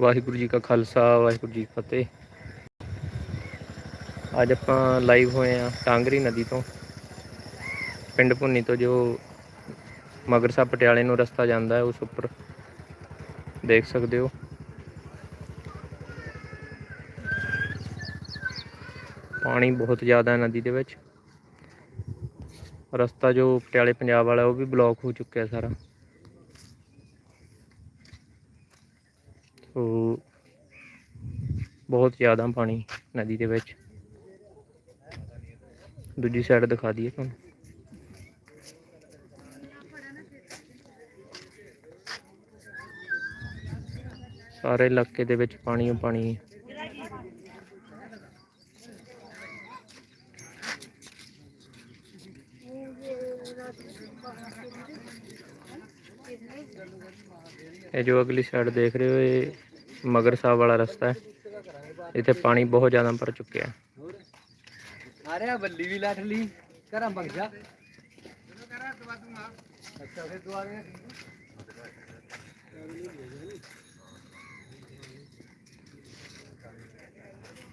ਵਾਹਿਗੁਰੂ ਜੀ ਕਾ ਖਾਲਸਾ, ਵਾਹਿਗੁਰੂ ਜੀ ਫਤਿਹ। ਅੱਜ ਆਪਾਂ ਲਾਈਵ ਹੋਏ ਹਾਂ ਟਾਂਗਰੀ ਨਦੀ ਤੋਂ। ਪਿੰਡ ਭੁੰਨੀ ਤੋਂ ਜੋ ਮਗਰ ਸਾਹਿਬ ਪਟਿਆਲੇ ਨੂੰ ਰਸਤਾ ਜਾਂਦਾ ਹੈ, ਉਸ ਉੱਪਰ। ਦੇਖ ਸਕਦੇ ਹੋ। ਪਾਣੀ ਬਹੁਤ ਜ਼ਿਆਦਾ ਹੈ ਨਦੀ ਦੇ ਵਿੱਚ। ਰਸਤਾ ਜੋ ਪਟਿਆਲੇ ਪੰਜਾਬ ਵਾਲਾ, ਉਹ ਵੀ ਬਲੌਕ ਹੋ ਚੁੱਕਿਆ ਸਾਰਾ। ਬਹੁਤ ਜ਼ਿਆਦਾ ਪਾਣੀ ਨਦੀ ਦੇ ਵਿੱਚ। ਦੂਜੀ ਸਾਈਡ ਦਿਖਾ ਦਈਏ ਤੁਹਾਨੂੰ। ਸਾਰੇ ਇਲਾਕੇ ਦੇ ਵਿੱਚ ਪਾਣੀ ਓ ਪਾਣੀ। ਹੈ ਇਹ ਜੋ ਅਗਲੀ ਸਾਈਡ ਦੇਖ ਰਹੇ ਹੋ, ਇਹ ਮਗਰ ਸਾਹਿਬ ਵਾਲਾ ਰਸਤਾ ਹੈ। ਇੱਥੇ ਪਾਣੀ ਬਹੁਤ ਜ਼ਿਆਦਾ ਭਰ ਚੁੱਕਿਆ ਹੈ। ਆ ਰਿਹਾ ਬੱਲੀ ਵੀ ਲੱਠ ਲਈ। ਘਰਾਂ ਭਗ ਜਾ। ਅੱਛਾ ਫਿਰ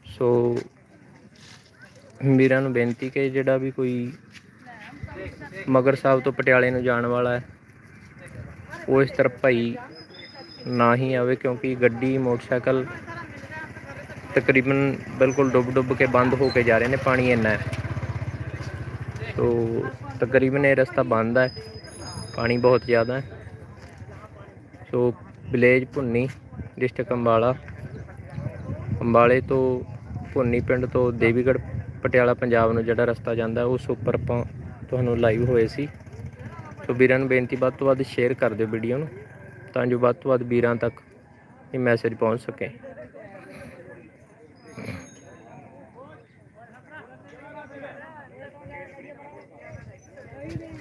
ਸੋ ਵੀਰਾਂ ਨੂੰ ਬੇਨਤੀ ਕਿ ਜਿਹੜਾ ਵੀ ਕੋਈ ਮਗਰ ਸਾਹਿਬ ਤੋਂ ਪਟਿਆਲੇ ਨੂੰ ਜਾਣ ਵਾਲਾ ਹੈ ਉਹ ਇਸ ਤਰਫ ਭਾਈ ਨਾ ਹੀ ਆਵੇ ਕਿਉਂਕਿ ਗੱਡੀ ਮੋਟਰਸਾਈਕਲ ਤਕਰੀਬਨ ਬਿਲਕੁਲ ਡੁੱਬ ਡੁੱਬ ਕੇ ਬੰਦ ਹੋ ਕੇ ਜਾ ਰਹੇ ਨੇ, ਪਾਣੀ ਇੰਨਾ ਹੈ। ਸੋ ਤਕਰੀਬਨ ਇਹ ਰਸਤਾ ਬੰਦ ਹੈ। ਪਾਣੀ ਬਹੁਤ ਜ਼ਿਆਦਾ ਹੈ। So village Bhunni, district Ambala. ਅੰਬਾਲੇ ਤੋਂ ਭੁੰਨੀ ਪਿੰਡ ਤੋਂ ਦੇਵੀਗੜ੍ਹ, ਪਟਿਆਲਾ, ਪੰਜਾਬ ਨੂੰ ਜਿਹੜਾ ਰਸਤਾ ਜਾਂਦਾ, ਉਸ ਉੱਪਰ ਆਪਾਂ ਤੁਹਾਨੂੰ ਲਾਈਵ ਹੋਏ ਸੀ। ਸੋ ਵੀਰਾਂ ਨੂੰ ਬੇਨਤੀ, ਵੱਧ ਤੋਂ ਵੱਧ ਸ਼ੇਅਰ ਕਰ ਦਿਓ ਵੀਡੀਓ ਨੂੰ, ਤਾਂ ਜੋ ਵੱਧ ਤੋਂ ਵੱਧ ਵੀਰਾਂ ਤੱਕ ਇਹ ਮੈਸੇਜ ਪਹੁੰਚ ਸਕੇ। Thank you.